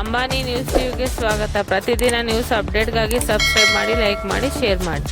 Ambani news ವ್ಯೂಗೆ ಸ್ವಾಗತ. ಪ್ರತಿದಿನ ನ್ಯೂಸ್ ಅಪ್ಡೇಟ್ಗಾಗಿ ಸಬ್ಸ್ಕ್ರೈಬ್ ಮಾಡಿ ಲೈಕ್ ಮಾಡಿ ಶೇರ್ ಮಾಡಿ.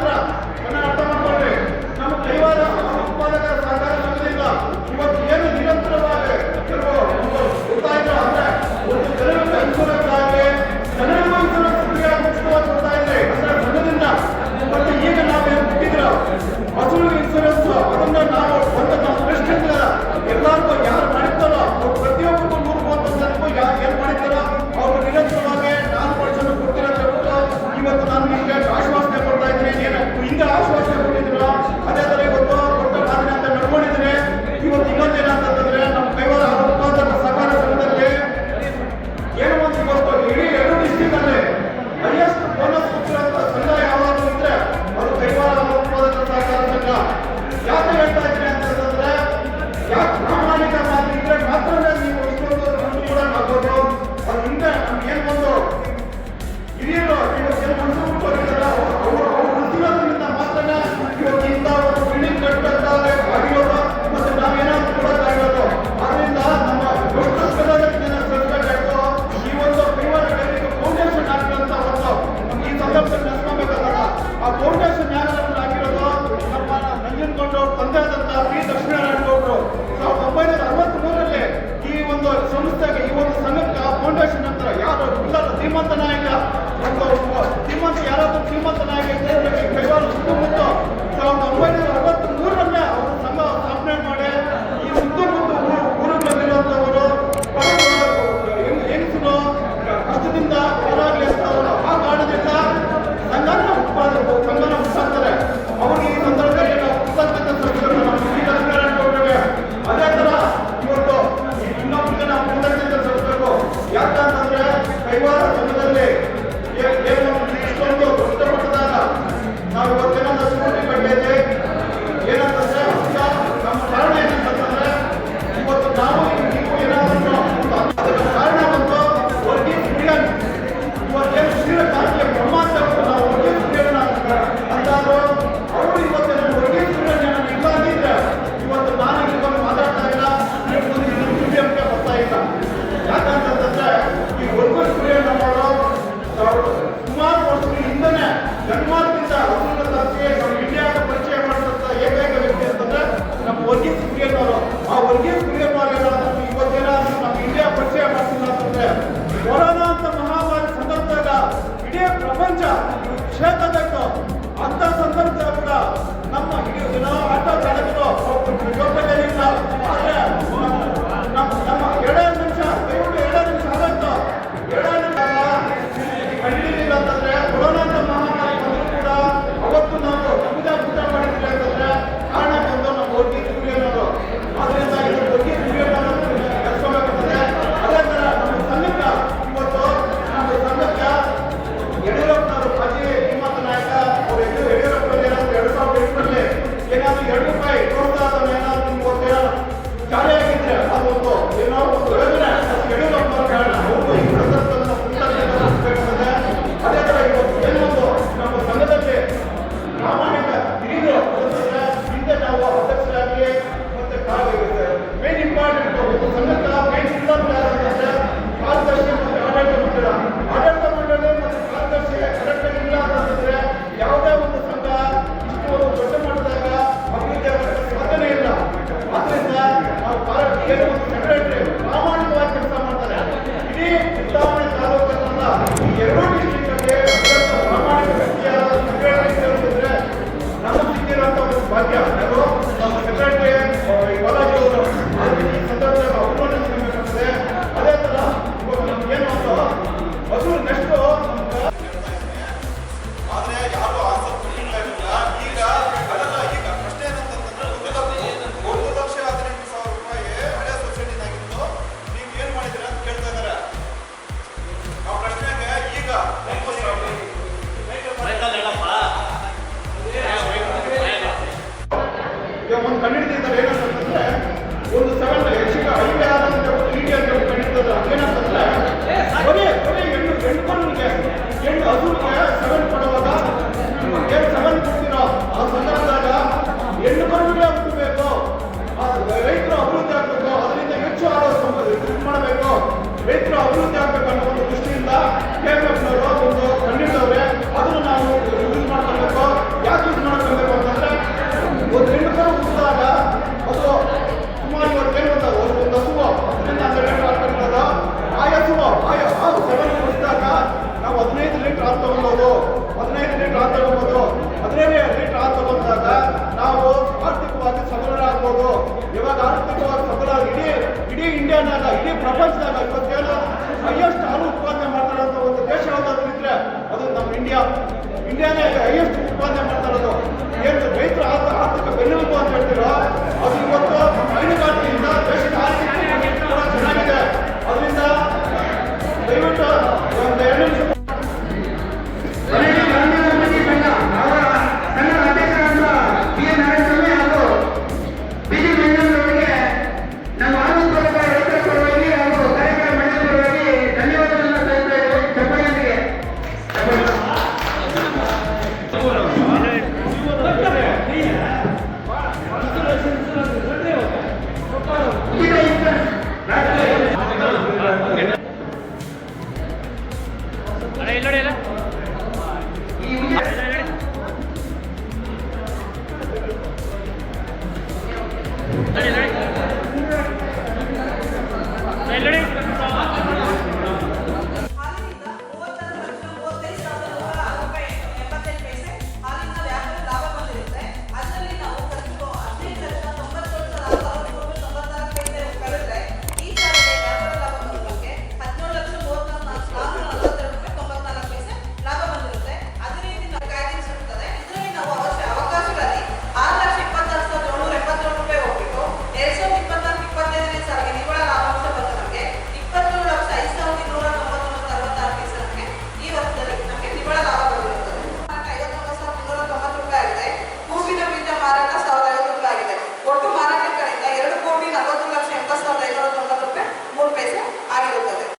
ಮಾತ್ರ ಪ್ರಪಂಚ ಕ್ಷೇತ್ರ ತೆಗೆದು ಅಂಥ ಸಂದರ್ಭದಲ್ಲಿ ಕೂಡ ನಮ್ಮ ಹಿರಿಯ ಜನ ಆಟ ಜಾಲಕರು ಪ್ರತಿಯೊಬ್ಬರಿಲ್ಲ ಅಭಿವೃದ್ಧಿ ಆಗ್ಬೇಕು ಅನ್ನೋ ಒಂದು ದೃಷ್ಟಿಯಿಂದ ಕೆಎಂಎಫ್ನವರು ಒಂದು ಕಂಡಿದ್ದವ್ರೆ ಅದನ್ನು ನಾವು ಯೂಸ್ ಮಾಡ್ಕೊಳ್ಬೇಕು ಯಾಕೆ ಯೂಸ್ ಮಾಡ್ಕೊಳ್ಬೇಕು ಅಂತಂದ್ರೆ ಒಂದು ಹೆಣ್ಣು ಕರು ಹುಟ್ಟಿದಾಗ ಅದು ಸುಮಾರು ಇವತ್ತು ಏನು ಅಂತ ಒಂದು ಒಂದು ಅದರಿಂದ ಹನ್ನೆರಡು ಹಾಕೊಂಡಿರೋದು ಆ ಹಸುವು ಆ ಆ ಸೆವೆನ್ ಹುಟ್ಟಿದಾಗ ನಾವು ಹದಿನೈದು ಲೀಟರ್ ಹಾಲು ತಗೊಬೋದು ಹದಿನೈದು ಲೀಟರ್ ಹಾಲು ತಗೊಬೋದು ಹದಿನೈದು ಲೀಟರ್ ಹಾಲು ತಗೊಂಡಾಗ ನಾವು ಆರ್ಥಿಕವಾಗಿ ಸಬಲರಾಗ್ಬೋದು. ಇವಾಗ ಆರ್ಥಿಕವಾಗಿ ಸಬಲ ಇಡೀ ಇಡೀ ಇಂಡಿಯಾನಾಗ ಇಡೀ ಪ್ರಪಂಚದಾಗ ಇವತ್ತೇನು ಹೈಯೆಸ್ಟ್ ಹಾಲು ಉತ್ಪಾದನೆ ಮಾಡ್ತಾರಂತ ಒಂದು ದೇಶ ಯಾವ್ದಾದ್ರು ಇದ್ರೆ ಅದು ನಮ್ಮ ಇಂಡಿಯಾ ಇಂಡಿಯಾನೇ ಹೈಯೆಸ್ಟ್ ಉತ್ಪಾದನೆ ಮಾಡ್ತಾ ಇರೋದು. ಏನು ರೈತರ ಆರ್ಥ- ಆರ್ಥಿಕ ಬೆನ್ನೆಲುಬು ಅಂತ ಹೇಳ್ತೀರೋ, ಅದು ಇವತ್ತು ಹೈನುಗಾರಿಕೆಯಿಂದ ದೇಶದ ಆರ್ಥಿಕ ಚೆನ್ನಾಗಿದೆ. ಅದರಿಂದ ದಯವಿಟ್ಟು ಒಂದು ಎರಡು ನಿಮಿಷ